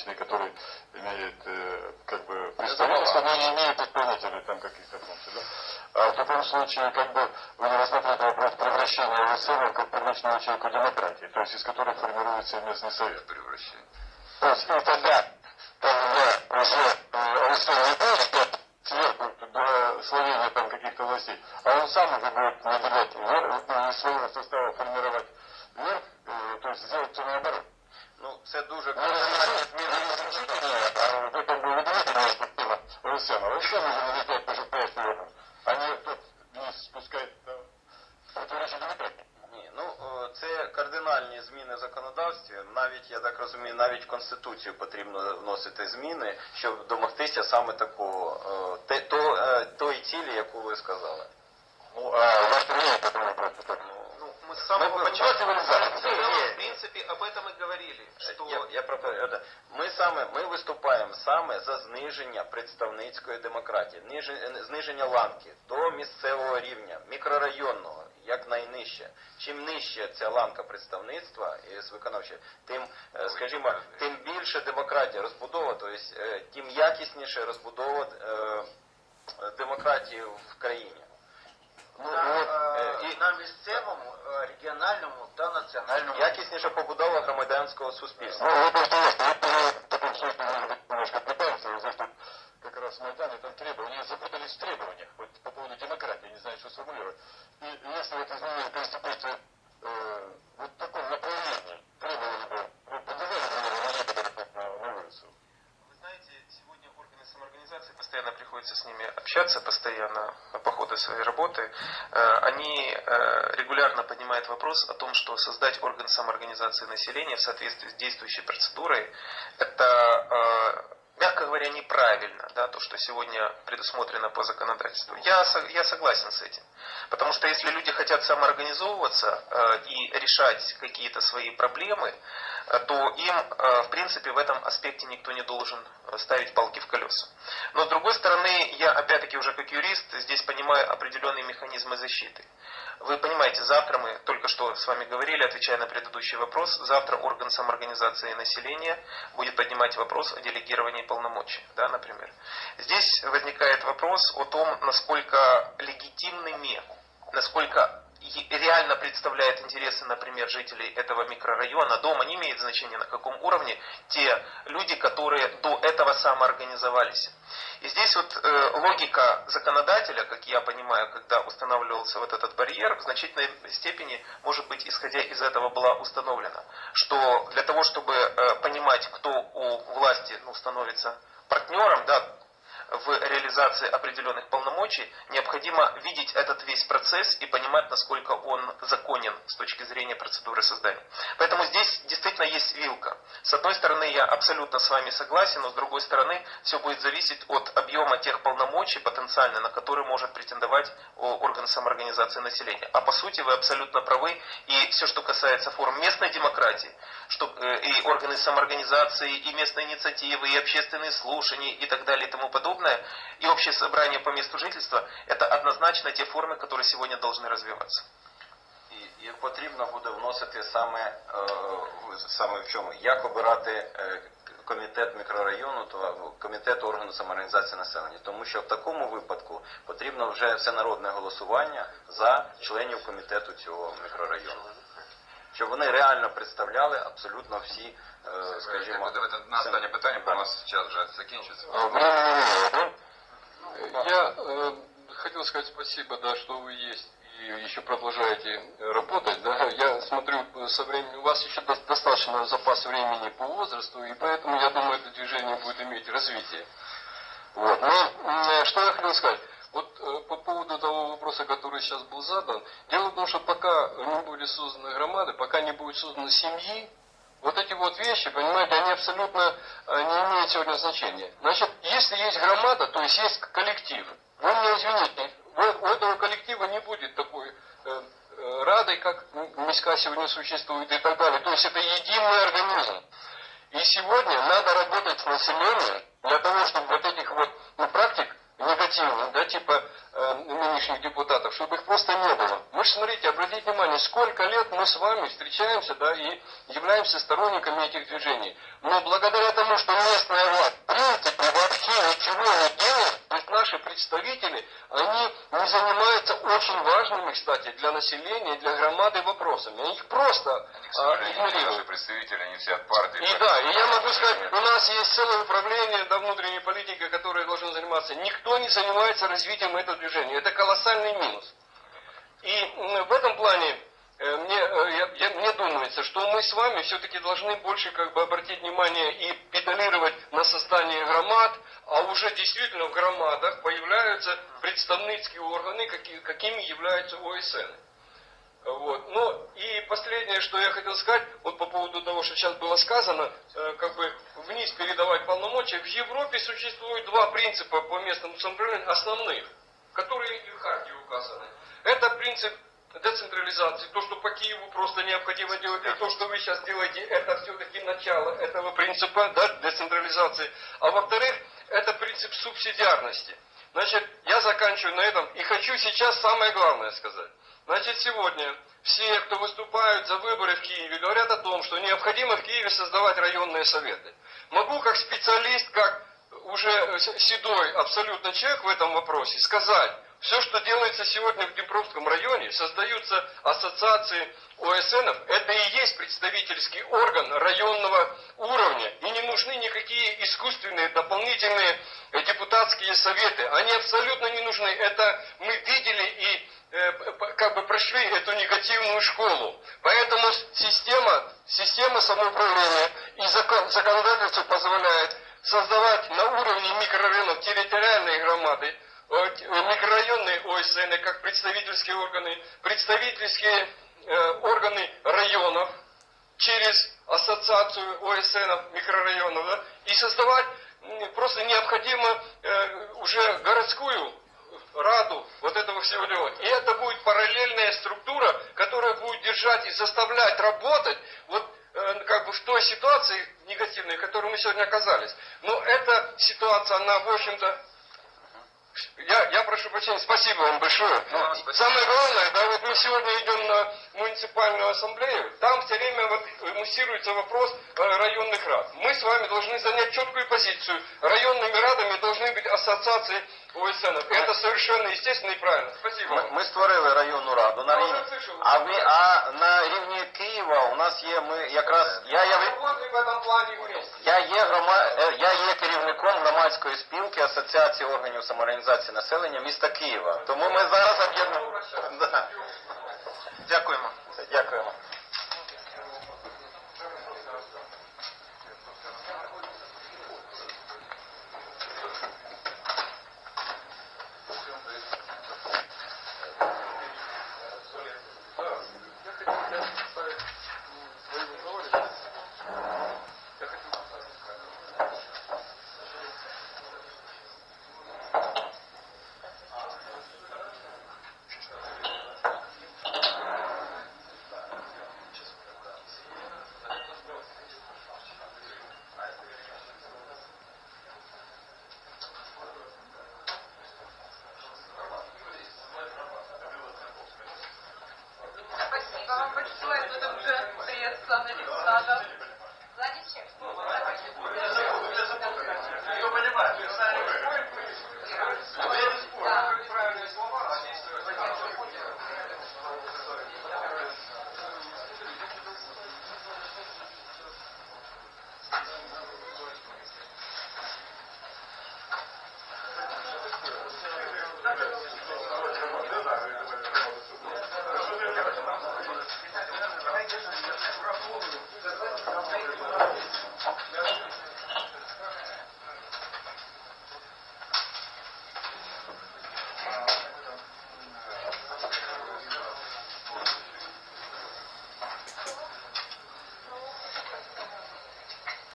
обычный, который имеет э, как бы представительство, но не имеет исполнительных там каких-то функций. Да? А в таком случае, как бы, вы не рассматриваете вопрос превращения ОСН как первичного ячейку демократии, то есть из которой формируется местный совет. Превращение. То есть, ну, тогда, тогда уже э, ОСН не будет как сверху до словения там каких-то властей, а он сам уже будет наделять вверх, ну, из своего состава формировать вверх, э, то есть сделать все наоборот. Ну, це дуже система ОСН, а ОСН уже назначает вышестоящий орган, а не тот вниз спускает э, противоречие демократии. Ні, ну о, це кардинальні зміни в законодавстві. Навіть я так розумію, навіть в конституцію потрібно вносити зміни, щоб домогтися саме такого о, те, то, е, тої цілі, яку ви сказали. Ну, а ваш тренер, который просто так. Ну, мы с самого Мы початку, цивилизация. мы, Не. в принципе, об этом и говорили, Саме за зниження представницької демократії, зниження ланки до місцевого рівня, мікрорайонного, як найнижче. Чим нижче ця ланка представництва і з виконавчої, тим, е, скажімо, тим більше демократія розбудова, тобто тим якісніше розбудова е, демократії в країні. Ну, на, вот, е, і- на місцевому, регіональному та національному Якісніша побудова громадянського Ну, суспільства. Раз в Майдане там требования, запутались в требованиях, вот по поводу демократии, не знаю, что сформулировать. И если вот изменение Конституции э, вот в таком направлении требовали бы, вы бы некоторых вот, на, на улицу? Вы знаете, сегодня органы самоорганизации, постоянно приходится с ними общаться, постоянно по ходу своей работы, э, они э, регулярно поднимают вопрос о том, что создать орган самоорганизации населения в соответствии с действующей процедурой, это, э, мягко говоря, неправильно, да, то, что сегодня предусмотрено по законодательству. Я, я согласен с этим. Потому что если люди хотят самоорганизовываться э, и решать какие-то свои проблемы, э, то им, э, в принципе, в этом аспекте никто не должен э, ставить палки в колеса. Но, с другой стороны, я, опять-таки, уже как юрист, здесь понимаю определенные механизмы защиты. Вы понимаете, завтра мы только что с вами говорили, отвечая на предыдущий вопрос, завтра орган самоорганизации населения будет поднимать вопрос о делегировании полномочий, да, например. Здесь возникает вопрос о том, насколько легитимными, насколько реально представляет интересы, например, жителей этого микрорайона, дома, не имеет значения на каком уровне, те люди, которые до этого самоорганизовались. И здесь вот э, логика законодателя, как я понимаю, когда устанавливался вот этот барьер, в значительной степени, может быть, исходя из этого была установлена, что для того, чтобы э, понимать, кто у власти ну, становится партнером, да, в реализации определенных полномочий, необходимо видеть этот весь процесс и понимать, насколько он законен с точки зрения процедуры создания. Поэтому здесь действительно есть вилка. С одной стороны, я абсолютно с вами согласен, но с другой стороны, все будет зависеть от объема тех полномочий потенциально, на которые может претендовать о, орган самоорганизации населения. А по сути вы абсолютно правы, и все, что касается форм местной демократии, что э, и органы самоорганизации, и местные инициативы, и общественные слушания, и так далее, и тому подобное, общее собрание по месту жительства, это однозначно те формы, которые сегодня должны развиваться. І їх потрібно буде вносити саме, е, в- саме в чому? Як обирати е, комітет мікрорайону, то ну, комітет органу самоорганізації населення. Тому що в такому випадку потрібно вже всенародне голосування за членів комітету цього мікрорайону. Щоб вони реально представляли абсолютно всі, е, скажімо, Давайте на останнє питання, бо у нас час вже закінчиться. Я э, хотел сказать спасибо, да, что вы есть и еще продолжаете работать. Да. Я смотрю, со временем, у вас еще до- достаточно запас времени по возрасту, и поэтому, я думаю, это движение будет иметь развитие. Вот. Но что я хотел сказать. Вот э, по поводу того вопроса, который сейчас был задан, дело в том, что пока не были созданы громады, пока не будет созданы семьи, вот эти вот вещи, понимаете, они абсолютно э, не имеют сегодня значения. Значит, если есть громада, то есть есть коллектив. Вы меня извините, у этого коллектива не будет такой э, э, радой, как МИСКа сегодня существует и так далее. То есть это единый организм. И сегодня надо работать с населением для того, чтобы вот этих вот ну, практик негативных, да, типа Э, нынешних депутатов, чтобы их просто не было. Мы же, смотрите, обратите внимание, сколько лет мы с вами встречаемся, да, и являемся сторонниками этих движений. Но благодаря тому, что местная власть, в принципе, вообще представители, они не занимаются очень важными, кстати, для населения, для громады вопросами. Они их просто к а, не наши игнорируют. представители, они все от партии. И да, и я могу сказать, у нас есть целое управление да, внутренней политики, которое должно заниматься. Никто не занимается развитием этого движения. Это колоссальный минус. И в этом плане мне, э, я- я- мне думается, что мы с вами все-таки должны больше как бы обратить внимание и педалировать на создание громад, а уже действительно в громадах появляются представительские органы, какие- какими являются ОСН. Вот. Ну и последнее, что я хотел сказать, вот по поводу того, что сейчас было сказано, э, как бы вниз передавать полномочия. В Европе существует два принципа по местному самоуправлению основных, которые в Харте указаны. Это принцип децентрализации, то, что по Киеву просто необходимо делать, и то, что вы сейчас делаете, это все-таки начало этого принципа да, децентрализации. А во-вторых, это принцип субсидиарности. Значит, я заканчиваю на этом и хочу сейчас самое главное сказать. Значит, сегодня все, кто выступают за выборы в Киеве, говорят о том, что необходимо в Киеве создавать районные советы. Могу как специалист, как уже седой абсолютно человек в этом вопросе сказать, все, что делается сегодня в Днепровском районе, создаются ассоциации ОСНов, это и есть представительский орган районного уровня. И не нужны никакие искусственные дополнительные депутатские советы. Они абсолютно не нужны. Это мы видели и э, как бы прошли эту негативную школу. Поэтому система, система самоуправления и закон, законодательство позволяет создавать на уровне микрорайонов территориальные громады, микрорайонные ОСН, как представительские органы, представительские э, органы районов через ассоциацию ОСН микрорайонов, да, и создавать просто необходимо э, уже городскую раду вот этого всего делать. И это будет параллельная структура, которая будет держать и заставлять работать вот э, как бы в той ситуации негативной, в которой мы сегодня оказались. Но эта ситуация, она в общем-то я, я прошу прощения, спасибо вам большое. Спасибо. Самое главное, да, вот мы сегодня идем на муниципальную ассамблею, там все время вот муссируется вопрос э, районных рад. Мы с вами должны занять четкую позицию. Районными радами должны быть ассоциации ОСН. Это совершенно естественно и правильно. Спасибо Ми, вам. ми створили районну раду на Я рівні. вже слышав. А ви а на рівні Києва у нас є ми якраз я я Работаем в этом плане вместе. Я є грома... е, я є керівником громадської спілки Асоціації органів самоорганізації населення міста Києва. Тому ми зараз об'єднуємо. Да. называет в этом же бред сан Александр. Зачем? Я понимаю,